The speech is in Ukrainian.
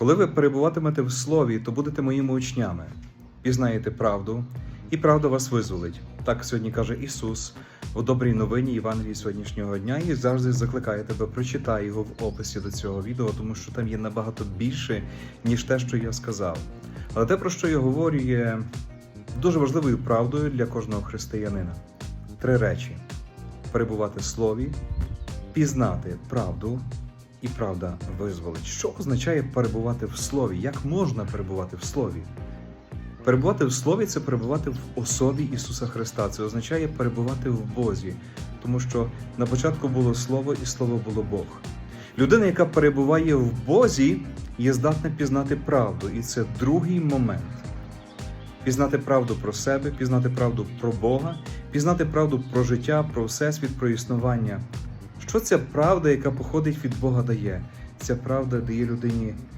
Коли ви перебуватимете в слові, то будете моїми учнями, пізнаєте правду, і правда вас визволить. Так сьогодні каже Ісус у добрій новині Євангелії сьогоднішнього дня і завжди закликає тебе, прочитай його в описі до цього відео, тому що там є набагато більше, ніж те, що я сказав. Але те, про що я говорю, є дуже важливою правдою для кожного християнина. Три речі: перебувати в слові, пізнати правду і правда визволить. Що означає перебувати в слові? Як можна перебувати в слові? Перебувати в слові це перебувати в особі Ісуса Христа. Це означає перебувати в Бозі, тому що на початку було Слово, і Слово було Бог. Людина, яка перебуває в Бозі, є здатна пізнати правду, і це другий момент. Пізнати правду про себе, пізнати правду про Бога, пізнати правду про життя, про всесвіт, про існування. Що ця правда, яка походить від Бога, дає? Ця правда дає людині